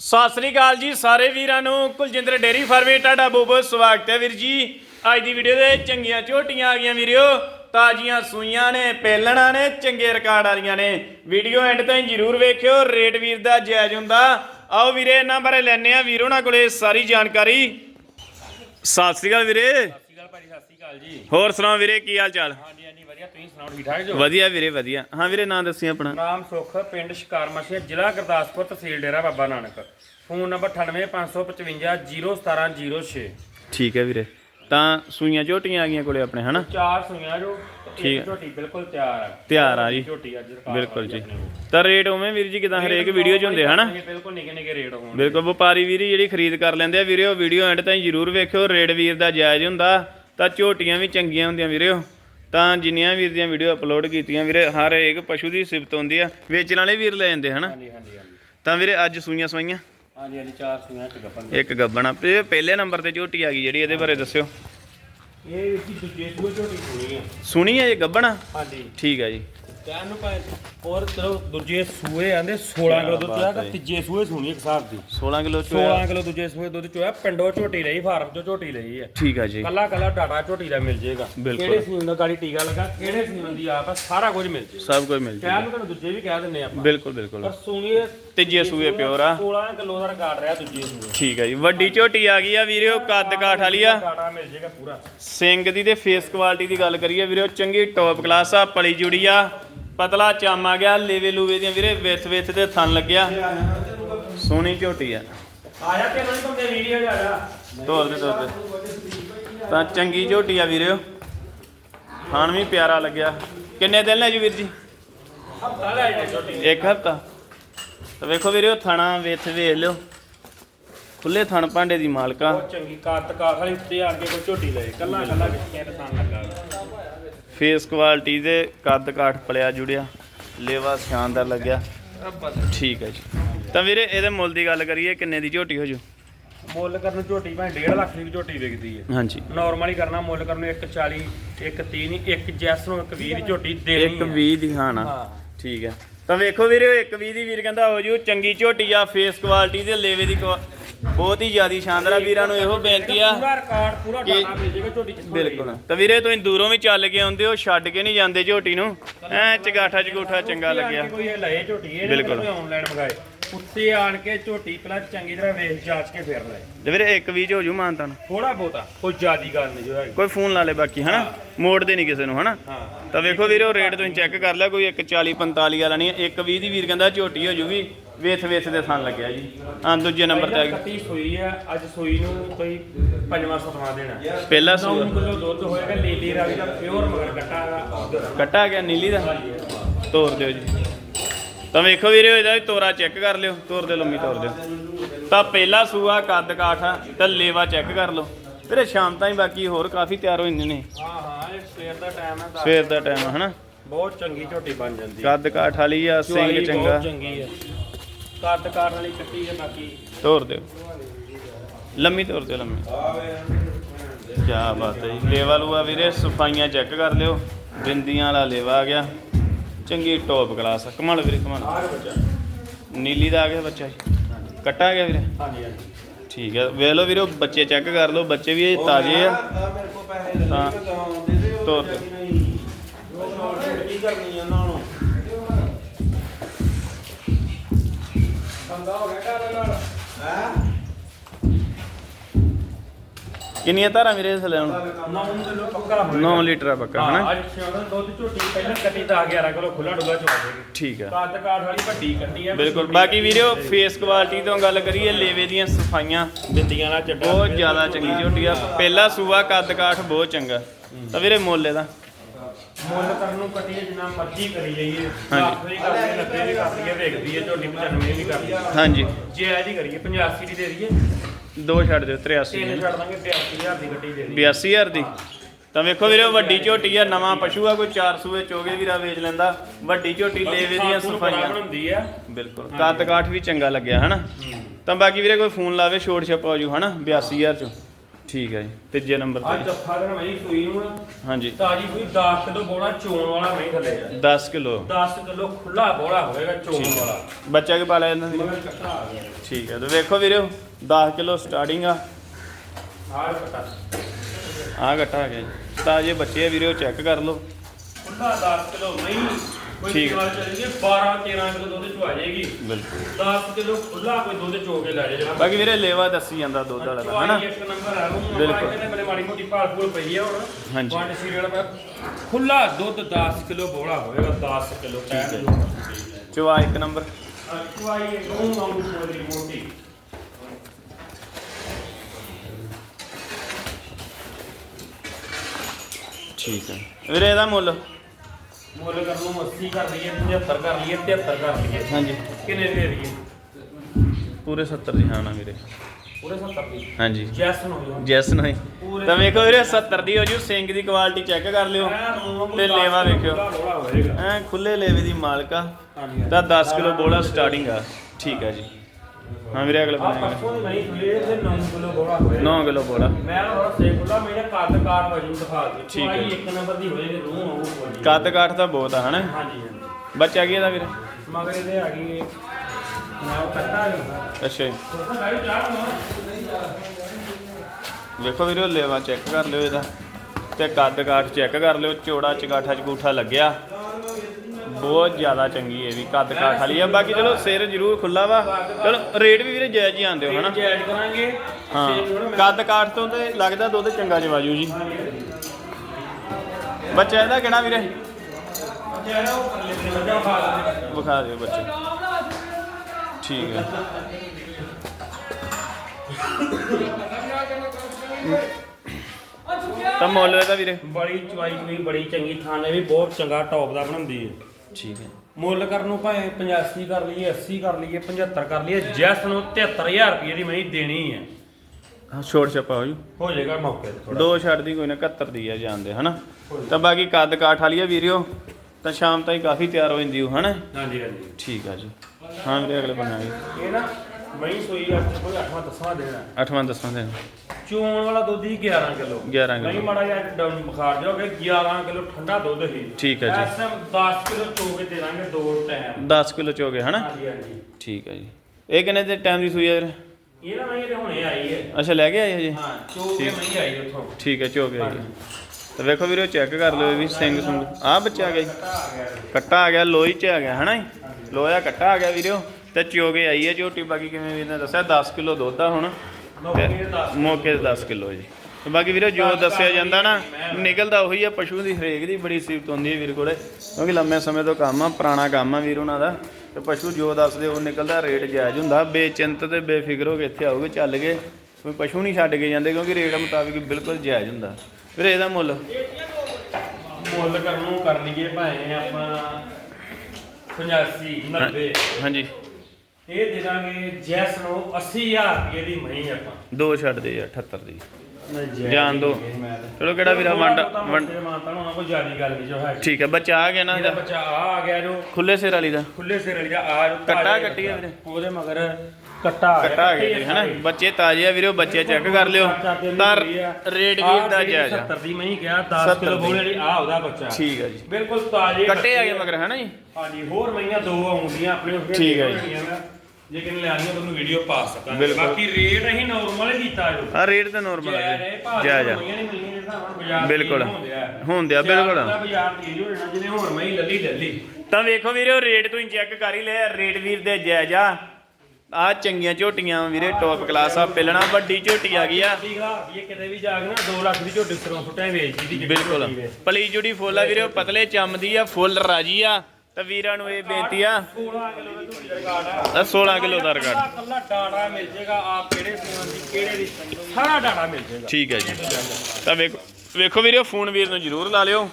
ਸਤਿ ਸ੍ਰੀ ਅਕਾਲ ਜੀ ਸਾਰੇ ਵੀਰਾਂ ਨੂੰ। ਕੁਲਜਿੰਦਰ ਡੇਰੀ ਫਾਰਮੇ ਤੁਹਾਡਾ ਬਹੁਤ ਬਹੁਤ ਸਵਾਗਤ ਹੈ ਵੀਰ ਜੀ। ਅੱਜ ਦੀ ਵੀਡੀਓ ਦੇ ਚੰਗੀਆਂ ਝੋਟੀਆਂ ਆ ਗਈਆਂ ਵੀਰਿਓ। ਤਾਜ਼ੀਆਂ ਸੂਈਆਂ ਨੇ ਪਹਿਲਣਾ ਨੇ, ਚੰਗੇ ਰਿਕਾਰਡ ਵਾਲੀਆਂ ਨੇ। ਵੀਡੀਓ ਐਂਡ ਤਾਈਂ ਜਰੂਰ ਵੇਖਿਓ। ਰੇਟ ਵੀਰ ਦਾ ਜਾਇਜ਼ ਹੁੰਦਾ। ਆਓ ਵੀਰੇ, ਇਹਨਾਂ ਬਾਰੇ ਲੈਣੇ ਆ ਵੀਰੋ ਉਹਨਾਂ ਕੋਲੇ ਸਾਰੀ ਜਾਣਕਾਰੀ। ਸਤਿ ਸ੍ਰੀ ਅਕਾਲ ਵੀਰੇ। ਸਤਿ ਸ਼੍ਰੀ ਅਕਾਲ ਜੀ। ਹੋਰ ਸੁਣਾਓ ਵੀਰੇ ਕੀ ਹਾਲ ਚਾਲ? ਹਾਂਜੀ ਹਾਂਜੀ ਵਧੀਆ। ਤੁਸੀਂ ਸੁਣਾਓ ਠੀਕ ਠਾਕ ਜੋ? ਵਧੀਆ ਵੀਰੇ ਵਧੀਆ। ਹਾਂ ਵੀਰੇ ਨਾਂ ਦੱਸੀ ਆਪਣਾ। ਨਾਮ ਸੁਖ ਪਿੰਡ ਸ਼ਿਕਾਰ ਮਸ਼ੀਨ ਜ਼ਿਲ੍ਹਾ ਗੁਰਦਾਸਪੁਰ ਤਹਿਸੀਲ ਡੇਰਾ ਬਾਬਾ ਨਾਨਕ। ਫੋਨ ਨੰਬਰ 9855501706 ਠੀਕ ਹੈ ਵੀਰੇ। ਤਾਂ ਸੂਈਆਂ ਝੋਟੀਆਂ ਆ ਗਈਆਂ ਕੋਲੇ ਆਪਣੇ ਹਨਾ? ਚਾਰ ਸੁਈਆਂ ਜੋ ਠੀਕ ਹੈ। ਝੋਟੀ ਬਿਲਕੁਲ ਤਿਆਰ ਹੈ ਤਿਆਰ ਆ ਜੀ। ਝੋਟੀ ਅੱਜ ਰਿਕਾਰਡ ਬਿਲਕੁਲ ਜੀ। ਤਾਂ ਰੇਟ ਉਵੇਂ ਵੀਰ ਜੀ ਕਿਦਾਂ? ਹਰੇਕ ਵੀਡੀਓ 'ਚ ਹੁੰਦੇ ਹਨਾ? ਬਿਲਕੁਲ ਨਿੱਕੇ ਨਿੱਕੇ ਰੇਟ ਹੋਣ ਬਿਲਕੁਲ ਵਪਾਰੀ ਵੀਰੀ ਜਿਹੜੀ ਖਰੀਦ ਕਰ ਲੈਂਦੇ ਆ ਵੀਰੇ ਉਹ ਵੀਡੀਓ ਐਂਡ ਤਾਈਂ ਜਰੂਰ ਵੇਖਿਓ। ਰੇਟ ਵੀਰ ਦਾ ਜਾਇਜ਼ ਹੁੰਦਾ। ਤਾਂ ਝੋਟੀਆਂ ਵੀ ਚੰਗੀਆਂ ਹੁੰਦੀਆਂ ਵੀਰਿਓ। ਤਾਂ ਜਿੰਨੀਆਂ ਵੀਰ ਦੀਆਂ ਵੀਡੀਓ ਅਪਲੋਡ ਕੀਤੀਆਂ ਵੀਰੇ ਹਰ ਇੱਕ ਪਸ਼ੂ ਦੀ ਸਿਫਤ ਹੁੰਦੀ ਆ। ਵੇਚਣ ਵਾਲੇ ਵੀਰ ਲੈ ਜਾਂਦੇ ਹਨਾ? ਹਾਂਜੀ ਹਾਂਜੀ ਹਾਂਜੀ। ਤਾਂ ਵੀਰੇ ਅੱਜ ਸੂਈਆਂ ਸਵਾਈਆਂ? ਹਾਂਜੀ ਹਾਂਜੀ ਚਾਰ ਸੁਈਆਂ ਚ ਗੱਪਨ ਇੱਕ ਗੱਬਣਾ ਇਹ ਪਹਿਲੇ ਨੰਬਰ ਤੇ ਝੋਟੀ ਆ ਗਈ ਜਿਹੜੀ ਇਹਦੇ ਬਾਰੇ ਦੱਸਿਓ। ਇਹ ਵੀ ਦੂਜੇ ਸੂਏ ਝੋਟੀ ਸੁਣੀ ਹੈ ਸੁਣੀ ਹੈ ਇਹ ਗੱਬਣਾ? ਹਾਂਜੀ। ਠੀਕ ਹੈ ਜੀ। ਕਹਿਣ ਨੂੰ ਭਾਵੇਂ ਹੋਰ ਚਲੋ ਦੂਜੇ ਸੂਏ ਆਂਦੇ 16 ਕਿਲੋ ਦੁੱਧ ਚੋਇਆ ਤਾਂ ਤੀਜੇ ਸੂਏ ਸੁਣੀ ਇੱਕ ਹਿਸਾਬ ਦੀ। 16 ਕਿਲੋ ਚੋਇਆ। 16 ਕਿਲੋ ਦੂਜੇ ਸੂਏ ਦੁੱਧ ਚੋਇਆ ਪਿੰਡੋਂ ਝੋਟੀ ਲਈ ਫਾਰਮ ਚੋਂ ਝੋਟੀ ਲਈ ਹੈ ਠੀਕ ਹੈ ਜੀ। ਕੱਲਾ ਕੱਲਾ ਡਾਟਾ ਝੋਟੀ ਦਾ ਮਿਲ ਜੇਗਾ। ਬਿਲਕੁਲ। ਕਿਹੜੇ ਸੀਨ ਦਾ ਗਾੜੀ ਟੀਕਾ ਲੱਗਾ ਕਿਹੜੇ ਸੀਨ ਦੀ ਆਪ ਆ ਸਾਰਾ ਕੁਝ ਮਿਲ ਜੇ ਸਭ ਕੁਝ ਮਿਲ ਕਹਿਣ ਜੂਗਾ। ਨੂੰ ਤੁਹਾਨੂੰ ਦੂਜੇ ਵੀ ਕਹਿ ਦਿੰਨੇ ਆਪਾਂ। ਬਿਲਕੁਲ ਬਿਲਕੁਲ। ਪਰ ਸੁਣੀਏ ਤੀਜੇ ਸੂਏ ਪਿਓਰ ਆ। 16 ਕਿਲੋ ਦਾ ਰਿਕਾਰਡ ਰਿਹਾ ਦੂਜੇ ਸੂਏ। ਠੀਕ ਹੈ ਜੀ। ਵੱਡੀ ਝੋਟੀ ਆ ਗਈ ਆ ਕੱਦ ਕਾਠ ਵਾਲੀ ਆ। ਡਾਟਾ ਮਿਲ ਜੇਗਾ ਪੂਰਾ। ਸਿੰਘ ਦੀ ਤੇ ਫੇਸ ਕੁਆਲਿਟੀ ਦੀ ਗੱਲ ਕਰੀਏ ਵੀਰੇ ਚੰਗੀ ਟੌਪ ਕਲਾਸ ਆ ਪਲੀ ਜੁੜੀ ਆ। ਪਤਲਾ ਚਮ ਆ ਗਿਆ ਲੇਵੇ ਲੂਵੇ ਦੀਆਂ ਵੀਰੇ ਵਿਥ ਵਿਥ ਤੇ ਥਣ ਲੱਗਿਆ। ਸੋਹਣੀ ਝੋਟੀ ਆ। ਆਇਆ ਤੇ ਨਹੀਂ ਤੁੰਦੇ ਵੀਡੀਓ ਜਾ ਜਾ ਤੋਰ ਦੇ ਤੋਰ ਦੇ। ਤਾਂ ਚੰਗੀ ਝੋਟੀ ਆ ਵੀਰੇ ਖਾਣ ਵੀ ਪਿਆਰਾ ਲੱਗਿਆ। ਕਿੰਨੇ ਦਿਨ ਲੈ ਜੀ ਵੀਰ ਜੀ? ਹਫਤਾ ਲੈ ਜੇ ਝੋਟੀ। ਇੱਕ ਹਫਤਾ। ਤਾਂ ਵੇਖੋ ਵੀਰੇ ਥਣਾ ਵਿਥ ਵੇਖ ਲਿਓ। ਖੁੱਲੇ ਥਣ ਭਾਂਡੇ ਦੀ ਮਾਲਕਾ। ਚੰਗੀ ਕਾਤ ਕਾਰ ਵਾਲੀ ਉੱਤੇ ਆ ਕੇ ਕੋਈ ਝੋਟੀ ਲਏ। ਕੱਲਾ ਕੱਲਾ ਕਿੱਥੇ ਪਸੰਦ ਲੱਗਾ। ਫੇਸ ਕੁਆਲਿਟੀ ਦੇ ਕੱਦ ਕਾਠ ਪਲਿਆ ਜੁੜਿਆ ਲੇਵਾ ਸ਼ਾਨਦਾਰ ਲੱਗਿਆ। ਠੀਕ ਹੈ ਜੀ। ਤਾਂ ਵੀਰੇ ਇਹਦੇ ਮੁੱਲ ਦੀ ਗੱਲ ਕਰੀਏ ਕਿੰਨੇ ਦੀ ਝੋਟੀ ਹੋ ਜੂ? ਮੁੱਲ ਕਰਨ ਝੋਟੀ ਭਾਵੇਂ 1.5 ਲੱਖ ਦੀ ਝੋਟੀ ਵਿਕਦੀ ਹੈ। ਹਾਂਜੀ। ਨਾਰਮਲੀ ਕਰਨਾ ਮੁੱਲ ਕਰਨ ਨੂੰ 140 130 ਨਹੀਂ ਇੱਕ ਜੈਸ ਨੂੰ ਇੱਕ 20 ਦੀ ਝੋਟੀ ਦੇਣੀ ਇੱਕ ਹੈ। 20 ਦੀ ਹਾਂ। ਠੀਕ ਹੈ। ਤਾਂ ਵੇਖੋ ਵੀਰੇ ਇੱਕ 20 ਦੀ ਵੀਰ ਕਹਿੰਦਾ ਹੋ ਜੂ ਚੰਗੀ ਝੋਟੀ ਆ ਫੇਸ ਕੁਆਲਿਟੀ ਤੇ ਲੇਵੇ ਦੀ ਬਹੁਤ ਹੀ ਜ਼ਿਆਦੀ ਸ਼ਾਨਦਾਰ ਆ ਵੀਰਾਂ ਨੂੰ ਇਹੋ ਬੇਨਤੀ ਆ ਪੂਰਾ ਰਿਕਾਰਡ ਪੂਰਾ ਡਾਟਾ ਮਿਲ ਜੇਗਾ ਝੋਟੀ ਕਿੱਥੋਂ ਬਿਲਕੁਲ। ਤਾਂ ਵੀਰੇ ਤੁਸੀਂ ਦੂਰੋਂ ਵੀ ਚੱਲ ਕੇ ਆਉਂਦੇ ਹੋ ਛੱਡ ਕੇ ਨਹੀਂ ਜਾਂਦੇ ਝੋਟੀ ਨੂੰ। ਐ ਚਗਾਠਾ ਚਗੂਠਾ ਚੰਗਾ ਲੱਗਿਆ। ਕੋਈ ਇਹ ਲਏ ਝੋਟੀ ਇਹ ਬਿਲਕੁਲ। ਆਨਲਾਈਨ ਮੰਗਾਏ ਉੱਤੇ ਆਣ ਕੇ ਝੋਟੀ ਪਹਿਲਾਂ ਚੰਗੀ ਤਰ੍ਹਾਂ ਵੇਖ ਜਾਂਚ ਕੇ ਫੇਰ ਲਏ। ਤੇ ਵੀਰੇ ਇੱਕ 20 ਚ ਹੋ ਜੂ ਮਾਨਤਾਨ ਥੋੜਾ ਬਹੁਤਾ ਕੋਈ ਜ਼ਿਆਦੀ ਗੱਲ ਨਹੀਂ ਜੋ ਕੋਈ ਫੋਨ ਲਾ ਲੇ ਬਾਕੀ ਹਨਾ? ਮੋੜਦੇ ਨਹੀਂ ਕਿਸੇ ਨੂੰ ਹਨਾ? ਤਾਂ ਵੇਖੋ ਵੀਰੇ ਉਹ ਰੇਟ ਤੁਸੀਂ ਚੈੱਕ ਕਰ ਲਿਆ ਕੋਈ 140 45 ਵਾਲਾ ਨਹੀਂ ਇੱਕ 20 ਦੀ ਵੀਰ ਕਹਿੰਦਾ ਝੋਟੀ ਹੋ ਜੂਗੀ। ਵੇਥ ਵੇਥ ਦੇ ਥਣ ਲੱਗਿਆ ਜੀ। ਹਾਂ ਦੂਜੇ ਨੰਬਰ ਤੇ ਆ ਗਈ। ਕੱਤੀ ਸੂਈ ਆ ਅੱਜ ਸੂਈ ਨੂੰ ਕੋਈ ਪੰਜਵਾਂ ਸਤਵਾਂ ਦੇਣਾ। ਪਹਿਲਾ 9 ਸੂਆ। ਕਿਲੋ ਦੁੱਧ ਹੋਏਗਾ ਲੀਲੀ ਰਾਵੀ ਦਾ ਪਿਓਰ ਮਗਰ ਕੱਟਾ ਦਾ ਕੱਟਾ ਗਿਆ ਨੀਲੀ ਦਾ? ਤੋਰ ਦਿਓ ਜੀ। ਤਾਂ ਵੇਖੋ ਵੀਰੇ ਇਹਦਾ ਤੋਰਾ ਚੈੱਕ ਕਰ ਲਿਓ। ਤੋਰ ਦੇ ਲੰਮੀ ਤੋਰ ਦਿਓ। ਤਾਂ ਪਹਿਲਾ ਸੂਆ ਕੱਦ ਕਾਠਾ ਤੇ ਲੇਵਾ ਚੈੱਕ ਕਰ ਲਓ। ਵੀਰੇ ਸ਼ਾਮ ਤਾਈਂ ਬਾਕੀ ਹੋਰ ਕਾਫੀ ਤਿਆਰ ਹੋ ਜਾਂਦੇ ਨੇ। ਹਾਂ ਹਾਂ ਇਹ ਸਵੇਰ ਦਾ ਟਾਈਮ ਹੈ ਸਵੇਰ ਦਾ ਟਾਈਮ ਹਨਾ? ਬਹੁਤ ਚੰਗੀ ਝੋਟੀ ਬਣ ਜਾਂਦੀ ਹੈ ਕੱਦ ਕਾਠ ਵਾਲੀ ਆ ਸਿੰਘ ਚੰਗਾ ਬਹੁਤ ਚੰਗੀ। ਹੈ ਕੱਦ ਕਾਰ ਵਾਲੀ ਕੱਟੀ ਹੈ ਬਾਕੀ। ਤੋਰ ਦਿਓ। ਲੰਮੀ ਤੋਰ ਦਿਓ ਲੰਮੀ। ਕੀ ਬਾਤ ਹੈ ਜੀ। ਲੇਵਾ ਲੂਆ ਵੀਰੇ ਸਫਾਈਆਂ ਚੈੱਕ ਕਰ ਲਿਓ। ਬਿੰਦੀਆਂ ਵਾਲਾ ਲੇਵਾ ਆ ਗਿਆ। ਚੰਗੀ ਟੌਪ ਕਲਾਸ ਆ। ਕਮਾਲ ਵੀਰੇ ਕਮਾਲ। ਨੀਲੀ ਦਾ ਆ ਗਿਆ ਬੱਚਾ ਜੀ। ਕੱਟਾ ਆ ਗਿਆ ਵੀਰੇ। ਹਾਂਜੀ ਹਾਂਜੀ। ਠੀਕ ਹੈ ਵੇਖ ਲਓ ਵੀਰੇ ਬੱਚੇ ਚੈੱਕ ਕਰ ਲਓ। ਬੱਚੇ ਵੀ ਇਹ ਤਾਜ਼ੇ ਆ। ਤਾਂ ਤੋਰ ਦਿਓ। ਬੰਦਾ ਹੋ ਗਿਆ ਘਰ ਨਾਲ। ਕਿੰਨੀਆਂ ਧਾਰਾਂ ਵੀਰੇ ਇਸ ਲੈ ਹੁਣ? 9 ਕਿਲੋ ਪੱਕਾ ਹੋਇਆ 9 ਲੀਟਰ ਆ ਪੱਕਾ ਹਾਂ ਹਨਾ? ਅੱਜ ਸ਼ਾਮ ਦੁੱਧ ਝੋਟੀ ਪਹਿਲਾਂ ਕੱਟੀ 10 11 ਕਿਲੋ ਖੁੱਲਾ ਡੁੱਲਾ ਚਵਾ ਦੇਗੀ। ਠੀਕ ਹੈ ਕੱਦ ਕਾਠ ਵਾਲੀ ਵੱਡੀ ਕੱਟੀ ਹੈ ਬਿਲਕੁਲ। ਬਾਕੀ ਵੀਡੀਓ ਫੇਸ ਕੁਆਲਿਟੀ ਤੋਂ ਗੱਲ ਕਰੀਏ ਲੇਵੇ ਦੀਆਂ ਸਫਾਈਆਂ ਬਿੰਦੀਆਂ ਨਾਲ ਚੱਡਾ ਬਹੁਤ ਜ਼ਿਆਦਾ ਚੰਗੀ ਝੋਟੀ ਆ। ਪਹਿਲਾ ਸੂਆ ਕੱਦ ਕਾਠ ਬਹੁਤ ਚੰਗਾ। ਤਾਂ ਵੀਰੇ ਮੁੱਲ ਇਹਦਾ। ਮੁੱਲ ਕਰਨ ਨੂੰ ਕੱਟੀ ਜਿੰਨਾ ਮਰਜ਼ੀ ਕਰੀ ਜਾਈਏ। ਹਾਂਜੀ। 10 ਵੀ ਕਰਦੀ ਹੈ 90 ਵੀ ਕਰਦੀ ਹੈ ਵੇਖਦੀ ਹੈ ਝੋਟੀ 95 ਵੀ ਕਰਦੀ ਹੈ ਹਾਂਜੀ। ਜੇ ਐ ਦੀ ਕਰੀਏ 85 ਦੀ ਦੇ ਦਈਏ। ਦੋ ਛੱਡ ਦਿਓ 83 ਤਿੰਨ ਛੱਡ ਦਾਂਗੇ 82000 ਦੀ ਗੱਡੀ ਦੇ ਦਈਏ। 82000 ਦੀ। ਤਾਂ ਵੇਖੋ ਵੀਰੇ ਵੱਡੀ ਝੋਟੀ ਆ ਨਵਾਂ ਪਸ਼ੂ ਆ ਕੋਈ 4 ਸੂਏ ਚੋਗੇ ਵੀਰਾ ਵੇਚ ਲੈਂਦਾ। ਵੱਡੀ ਝੋਟੀ ਲੇਵੇ ਦੀਆਂ ਸਫਾਈਆਂ। ਬਣਾਉਂਦੀ ਆ। ਬਿਲਕੁਲ। ਕੱਦ ਕਾਠ ਵੀ ਚੰਗਾ ਲੱਗਿਆ ਹਨਾ? ਤਾਂ ਬਾਕੀ ਵੀਰੇ ਕੋਈ ਫੋਨ ਲਾਵੇ ਛੋੜ ਛਪਾ ਹੋ ਜੂ ਹਨਾ 82000 ਚੋਂ। ਠੀਕ ਹੈ ਜੀ ਤੀਜੇ ਨੰਬਰ ਆ ਤੇ ਚੱਫਾ ਦਿਨ ਮਹੀਂ ਸੂਈ ਨੂੰ ਆ। ਹਾਂਜੀ। ਤਾਜੀ ਸੂਈ 10 ਕਿਲੋ ਬੋਲਾ ਚੋਣ ਵਾਲਾ ਮਹੀਂ ਥੱਲੇ ਆ। 10 ਕਿਲੋ। 10 ਕਿਲੋ ਖੁੱਲਾ ਬੋਲਾ ਹੋਵੇਗਾ ਚੋਣ ਵਾਲਾ। ਬੱਚਾ ਕੀ ਪਾਲਿਆ ਇਹਨਾਂ ਦੀ ਮਗਰ ਕੱਟਾ ਆ ਗਿਆ। ਠੀਕ ਹੈ ਤੇ ਵੇਖੋ ਵੀਰੋ 10 ਕਿਲੋ ਸਟਾਰਟਿੰਗ ਆ। ਆਹ ਕੱਟਾ। ਆ ਘਟਾ ਆ ਗਿਆ ਜੀ। ਤਾਜੇ ਬੱਚੇ ਆ ਵੀਰੋ ਚੈੱਕ ਕਰ ਲਓ। ਖੁੱਲਾ 10 ਕਿਲੋ ਮਹੀਂ ਕੋਈ ਠੀਕ। ਸੇਵਾ ਚੱਲੇਗੀ 12 13 ਕਿਲੋ ਦੁੱਧ ਚ ਆ ਜਾਏਗੀ। ਬਿਲਕੁਲ। 10 ਕਿਲੋ ਖੁੱਲਾ ਕੋਈ ਦੁੱਧ ਚੋ ਕੇ ਲੈ ਜਾਏਗਾ ਬਾਕੀ ਵੀਰੇ ਲੇਵਾ ਦੱਸੀ ਜਾਂਦਾ ਦੁੱਧ ਵਾਲਾ ਦਾ ਹਨਾ? ਇੱਕ ਨੰਬਰ ਆ ਨੂੰ ਬਿਲਕੁਲ। ਬਿਲਕੁਲ ਮੇਰੇ ਮਾੜੀ ਮੋਟੀ ਭਾਲ ਭੂਲ ਪਈ ਆ ਹੁਣ। ਹਾਂਜੀ। ਵੰਡ ਸੀਰੀਅਲ ਮੈਂ ਖੁੱਲਾ ਦੁੱਧ 10 ਕਿਲੋ ਬੋਲਾ ਹੋਵੇਗਾ 10 ਕਿਲੋ ਚਵਾ ਇੱਕ ਨੰਬਰ। ਨੂੰ ਮੋਟੀ। ਠੀਕ ਹੈ। ਵੀਰੇ ਇਹਦਾ ਮੁੱਲ? ਮੁੱਲ ਕਰ ਨੂੰ 80 ਕਰ ਲਈਏ 75 ਕਰ ਲਈਏ 73 ਕਰ ਲਈਏ। ਹਾਂਜੀ। ਕਿੰਨੇ ਦੇ ਦਈਏ? ਪੂਰੇ 70 ਦੀ ਹਾਂ ਨਾ ਵੀਰੇ। ਪੂਰੇ 70 ਦੀ? ਹਾਂਜੀ। ਜੈਸਨ ਹੋ ਜਾਓ ਜੈਸ ਨਹੀਂ ਤਾਂ ਵੇਖੋ ਵੀਰੇ 70 ਦੀ ਹੋ ਜੂ ਸਿੰਘ ਦੀ ਕੁਆਲਿਟੀ ਚੈੱਕ ਕਰ ਲਿਓ। ਤੇ ਲੇਵਾ ਵੇਖਿਓ। ਹੋਏਗਾ। ਐ ਖੁੱਲੇ ਲੇਵੇ ਦੀ ਮਾਲਕਾ ਹਾਂਜੀ ਤਾਂ 10 ਕਿਲੋ ਬੋਲਾ ਸਟਾਰਟਿੰਗ ਆ। ਠੀਕ ਹੈ ਜੀ। ਹਾਂ ਵੀਰੇ ਅਗਲੇ ਆ ਬਣਾਏਗਾ ਪਰਸੋਂ ਦੀ ਸਵੇਰੇ ਤੇ 9 ਕਿਲੋ ਬੋਲਾ ਹੋਏਗਾ 9 ਕਿਲੋ ਬੋਲਾ ਮੈਂ ਹੋਰ ਸੇ ਖੁੱਲਾ ਮੇਰੇ ਕੱਦ ਕਾਰ ਵਜਨ ਦਿਖਾ ਦੇ ਠੀਕ ਹੈ। ਇੱਕ ਨੰਬਰ ਦੀ ਹੋ ਜਾਏਗੀ ਰੂਹ ਆਉ ਬੋਲੀ ਕੱਦ ਕਾਠ ਤਾਂ ਬਹੁਤ ਆ ਹਨਾ? ਹਾਂਜੀ ਹਾਂਜੀ। ਬੱਚਾ ਕੀ ਇਹਦਾ ਵੀਰੇ? ਮਗਰ ਇਹਦੇ ਆ ਗਈ ਨਾ ਉਹ ਕੱਟਾ ਨਹੀਂ ਅੱਛਾ ਜੀ। ਥੋੜਾ ਗਾੜੀ ਚਾਹ ਵੇਖੋ ਵੀਰੇ ਲੇਵਾ ਚੈੱਕ ਕਰ ਲਿਓ ਇਹਦਾ। ਤੇ ਕੱਦ ਕਾਠ ਚੈੱਕ ਕਰ ਲਿਓ ਚੋੜਾ ਚਗਾਠਾ ਚਗੂਠਾ ਲੱਗਿਆ। ਬਹੁਤ ਜ਼ਿਆਦਾ ਚੰਗੀ ਹੈ ਵੀ ਕੱਦ ਕਾਠ ਵਾਲੀ ਆ। ਬਾਕੀ ਚਲੋ ਸਿਰ ਜ਼ਰੂਰ ਖੁੱਲਾ ਵਾ। ਚਲੋ ਰੇਟ ਵੀ ਵੀਰੇ ਜਾਇਜ਼ ਹੀ ਆਂਦੇ ਹੋ ਹਨਾ? ਜਾਇਜ਼ ਕਰਾਂਗੇ। ਹਾਂ ਕੱਦ ਕਾਠ ਤੋਂ ਤੇ ਲੱਗਦਾ ਦੁੱਧ ਚੰਗਾ ਜਵਾਜੂ ਜੀ। ਬੱਚਾ ਇਹਦਾ ਕਿਹੜਾ ਵੀਰੇ। ਵਿਖਾ ਦਿਓ ਬੱਚੇ। ਠੀਕ ਹੈ। ਤਾਂ ਮੁੱਲ ਇਹਦਾ ਵੀਰੇ? ਬੜੀ ਚਵਾਈ ਵੀ ਬੜੀ ਚੰਗੀ ਥਾਣੇ ਵੀ ਬਹੁਤ ਚੰਗਾ ਟੌਪ ਦਾ ਬਣਾਉਂਦੀ ਹੈ। ਠੀਕ ਹੈ। ਮੁੱਲ ਕਰਨ ਨੂੰ ਭਾਵੇਂ 85 ਕਰ ਲਈਏ 80 ਕਰ ਲਈਏ 75 ਕਰ ਲਈਏ ਜੈਸ ਨੂੰ 73000 ਰੁਪਏ ਦੀ ਮੈਂ ਦੇਣੀ ਹੈ। ਹਾਂ ਛੋੜ ਛਪਾ ਹੋ ਜੂ। ਹੋ ਜਾਏਗਾ ਮੌਕੇ ਤੇ ਥੋੜਾ ਦੋ ਛੱਡ ਦੀ ਕੋਈ ਨਾ 71 ਦੀ ਆ ਜਾਂਦੇ ਹਨਾ? ਤਾਂ ਬਾਕੀ ਕੱਦ ਕਾਠ ਵਾਲੀ ਆ ਵੀਰਿਓ ਤਾਂ ਸ਼ਾਮ ਤਾਈਂ ਕਾਫੀ ਤਿਆਰ ਹੋ ਜਾਂਦੀ ਹੋ ਹਨਾ? ਹਾਂਜੀ ਹਾਂਜੀ। ਠੀਕ ਆ ਜੀ। ਹਾਂ ਵੀਰੇ ਅਗਲੇ ਗਏ ਇਹ ਨਾ ਮਈ ਸੋਈ ਅੱਜ ਕੋਈ 8ਵਾਂ 10ਵਾਂ ਦੇਣਾ ਅੱਠਵਾਂ ਦਸਵਾਂ ਦਿਨ। ਚੋਣ ਵਾਲਾ ਦੁੱਧ ਹੀ 11 ਕਿਲੋ। 11 ਕਿਲੋ। ਨਹੀਂ ਮਾੜਾ ਜਿਹਾ ਡਾਊਨ ਬੁਖਾਰ ਜਾਓਗੇ 11 ਕਿਲੋ ਠੰਡਾ ਦੁੱਧ ਹੀ। ਠੀਕ ਹੈ ਜੀ। ਇਸ ਟਾਈਮ 10 ਕਿਲੋ ਚੋ ਕੇ ਦੇ ਦਾਂਗੇ ਦੋ ਟਾਈਮ 10 ਕਿਲੋ ਚ ਹੋ ਗਏ ਹਨਾ? ਹਾਂਜੀ ਹਾਂਜੀ। ਠੀਕ ਹੈ ਜੀ। ਇਹ ਕਿੰਨੇ ਦੇ ਟਾਈਮ ਦੀ ਸੂਈ ਆ ਵੀਰੇ? ਇਹ ਨਾ ਮੈਂ ਹੁਣੇ ਆਈ ਹੈ। ਅੱਛਾ ਲੈ ਕੇ ਆਏ ਹਜੇ ਹਾਂ ਚੋ ਕੇ ਮੈਂ ਆਈ ਉੱਥੋਂ। ਠੀਕ ਹੈ ਚੋ ਗਿਆ ਜੀ ਤਾਂ ਵੇਖੋ ਵੀਰੇ ਚੈੱਕ ਕਰ ਲਿਓ ਇਹ ਵੀ ਸਿੰਘ ਸੁੰਗ। ਆ ਬੱਚਾ ਆ ਗਿਆ ਜੀ। ਕੱਟਾ ਆ ਗਿਆ ਲੋਈ ਚ ਆ ਗਿਆ ਹਨਾ ਜੀ? ਲੋਇਆ ਕੱਟਾ ਆ ਗਿਆ ਵੀਰਿਓ ਤੇ ਚੋਗੇ ਆਈ ਹੈ ਝੋਟੀ ਬਾਕੀ ਕਿਵੇਂ ਵੀਰ ਨੇ ਦੱਸਿਆ 10 ਕਿਲੋ ਦੁੱਧ ਆ ਹੁਣ। ਮੌਕੇ ਤੇ 10 ਕਿਲੋ। ਜੀ ਤੇ ਬਾਕੀ ਵੀਰੇ ਜੋ ਦੱਸਿਆ ਜਾਂਦਾ ਨਾ ਨਿਕਲਦਾ ਉਹੀ ਆ ਪਸ਼ੂ ਦੀ ਹਰੇਕ ਦੀ ਬੜੀ ਸਿਫਤ ਹੁੰਦੀ ਹੈ ਵੀਰ ਕੋਲੇ। ਕਿਉਂਕਿ ਲੰਮੇ ਸਮੇਂ ਤੋਂ ਕੰਮ ਆ ਪੁਰਾਣਾ ਕੰਮ ਆ ਵੀਰ ਉਹਨਾਂ ਦਾ। ਤੇ ਪਸ਼ੂ ਜੋ ਦੱਸਦੇ ਉਹ ਨਿਕਲਦਾ ਰੇਟ ਜਾਇਜ਼ ਹੁੰਦਾ। ਬੇਚਿੰਤ ਤੇ ਬੇਫਿਕਰ ਹੋ ਕੇ ਇੱਥੇ ਆਓਗੇ ਚੱਲ ਗਏ ਕੋਈ ਪਸ਼ੂ ਨਹੀਂ ਛੱਡ ਕੇ ਜਾਂਦੇ ਕਿਉਂਕਿ ਰੇਟ ਮੁਤਾਬਿਕ ਬਿਲਕੁਲ ਜਾਇਜ਼ ਹੁੰਦਾ। ਵੀਰੇ ਇਹਦਾ ਮੁੱਲ? ਮੁੱਲ ਕਰਨ ਨੂੰ ਕਰ ਲਈਏ ਭਾਵੇਂ ਆਪਾਂ 85 90 ਹਾਂਜੀ। ਇਹ ਦੇ ਦਾਂਗੇ ਜੈਸ ਨੂੰ 80000 ਰੁਪਏ ਦੀ ਮਹੀਂ ਆਪਾਂ। ਦੋ ਛੱਡ ਦੇ ਯਾਰ 78 ਦੀ। ਜਾਣ ਦੋ। ਚਲੋ ਕਿਹੜਾ ਵੀਰਾ ਵੰਡ ਵੰਡ ਮਾਨਤਾ ਨੂੰ ਕੋਈ ਜ਼ਿਆਦੀ ਗੱਲ ਨਹੀਂ ਜੋ ਹੈ। ਠੀਕ ਹੈ ਬੱਚਾ ਆ ਗਿਆ ਨਾ ਇਹਦਾ ਬੱਚਾ ਆ ਆ ਗਿਆ ਜੋ। ਖੁੱਲੇ ਸਿਰ ਵਾਲੀ ਦਾ? ਖੁੱਲੇ ਸਿਰ ਵਾਲੀ ਦਾ ਆ ਜੋ ਕੱਟਾ ਤਾਜ਼ਾ ਕੱਟੀ ਵੀਰੇ। ਉਹਦੇ ਮਗਰ ਕੱਟਾ ਆ ਕੱਟਾ ਆ ਗਿਆ ਜੀ ਹਨਾ? ਬੱਚੇ ਤਾਜ਼ੇ ਆ ਵੀਰੇ ਬੱਚੇ ਚੈੱਕ ਕਰ ਲਿਓ। ਤਾਂ ਰੇਟ ਵੀ ਦਾ ਜਾਇਜ਼ ਆ। 70 ਦੀ ਮਹੀਂ ਗਿਆ 10 70 ਕਿਲੋ। ਬੋਲੇ ਵਾਲੀ ਆ ਉਹਦਾ ਬੱਚਾ। ਠੀਕ ਹੈ ਜੀ। ਬਿਲਕੁਲ ਤਾਜ਼ੇ ਕੱਟੇ ਆ ਗਏ ਮਗਰ ਹਨਾ ਜੀ? ਹਾਂਜੀ ਹੋਰ ਮਹੀਆਂ ਦੋ ਆਉਂਦੀਆਂ ਆਪਣੇ ਠੀਕ ਹੈ ਜੀ। ਜੇ ਕਿਨ ਲੈਣੀਆਂ ਤੁਹਾਨੂੰ ਵੀਡੀਓ ਪਾ ਬਿਲਕੁਲ। ਬਾਕੀ ਰੇਟ ਅਸੀਂ ਨਾਰਮਲ ਹੀ ਕੀਤਾ ਜੋ। ਆ ਰੇਟ ਤਾਂ ਨਾਰਮਲ ਆ ਜੀ। ਹੈ ਹੁਣ ਬਾਜ਼ਾਰ ਬਿਲਕੁਲ। ਬਿਲਕੁਲ। ਬਾਜ਼ਾਰ ਤੇਜ਼ ਹੋ ਜਾਣਾ ਜਿਹਨੇ ਹੁਣ ਲੱਲੀ ਲੱਲੀ। ਤਾਂ ਵੇਖੋ ਵੀਰੇ ਰੇਟ ਤੁਸੀਂ ਚੈੱਕ ਕਰ ਹੀ ਲਿਆ ਰੇਟ ਵੀਰ ਦੇ ਜਾਇਜ਼ ਆ। ਆ ਚੰਗੀਆਂ ਝੋਟੀਆਂ ਵੀਰੇ ਟੌਪ ਕਲਾਸ ਆ। ਪਿਲਣਾ ਵੱਡੀ ਝੋਟੀ ਆ ਗਈ ਆ। ਠੀਕ ਆ ਇਹ ਕਿਤੇ ਵੀ ਜਾ ਕੇ ਨਾ 2 ਲੱਖ ਦੀ ਝੋਟੀ ਸਰੋਂ ਫੁੱਟਾਂ ਵੇਚਦੀ ਦੀ ਜਿਹੜੀ ਬਿਲਕੁਲ। ਝੋਟੀ ਵੇ। ਪਲੀ ਜੁੜੀ ਫੁੱਲ ਆ ਵੀਰੇ ਪਤਲੇ ਚਮਦੀ ਆ ਫੁੱਲ ਰਾਜੀ ਆ। ਤਾਂ ਵੀਰਾਂ ਨੂੰ ਇਹ ਬੇਨਤੀ ਆ। 16 ਕਿਲੋ ਦਾ ਝੋਟੀ ਦਾ ਰਿਕਾਰਡ ਆ ਆਹ 16 ਕਿਲੋ ਦਾ ਰਿਕਾਰਡ। ਕੱਲਾ ਕੱਲਾ ਡਾਟਾ ਮਿਲ ਜੇਗਾ ਆਪ ਕਿਹੜੇ ਸੇਵਨ ਦੀ ਕਿਹੜੇ ਦੀ ਸਾਰਾ ਡਾਟਾ ਮਿਲ ਜੇਗਾ ਠੀਕ ਹੈ ਜੀ। ਤਾਂ ਵੇਖੋ ਵੇਖੋ ਵੀਰੇ ਫੋਨ ਵੀਰ ਨੂੰ ਜ਼ਰੂਰ ਲਾ ਲਿਓ।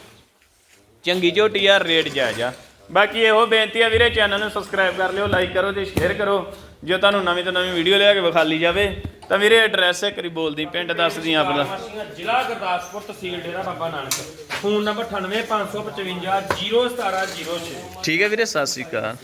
ਚੰਗੀ ਝੋਟੀ ਆ ਰੇਟ ਜਾਇਜ਼ ਆ। ਬਾਕੀ ਇਹੋ ਬੇਨਤੀ ਆ ਵੀਰੇ ਚੈਨਲ ਨੂੰ ਸਬਸਕ੍ਰਾਈਬ ਕਰ ਲਿਓ ਲਾਈਕ ਕਰੋ ਤੇ ਸ਼ੇਅਰ ਕਰੋ। ਜੋ ਤੁਹਾਨੂੰ ਨਵੀਂ ਤੋਂ ਨਵੀਂ ਵੀਡੀਓ ਲਿਆ ਕੇ ਵਿਖਾਲੀ ਜਾਵੇ ਤਾਂ ਵੀਰੇ ਐਡਰੈਸ ਇੱਕ ਵਾਰੀ ਬੋਲਦੀ ਪਿੰਡ ਦੱਸ ਦੀ ਆਪਣਾ ਜ਼ਿਲ੍ਹਾ ਗੁਰਦਾਸਪੁਰ ਤਹਿਸੀਲ ਡੇਰਾ ਬਾਬਾ ਨਾਨਕ। ਫੋਨ ਨੰਬਰ 98555 01706 ਠੀਕ ਹੈ ਵੀਰੇ ਸਤਿ ਸ਼੍ਰੀ ਅਕਾਲ।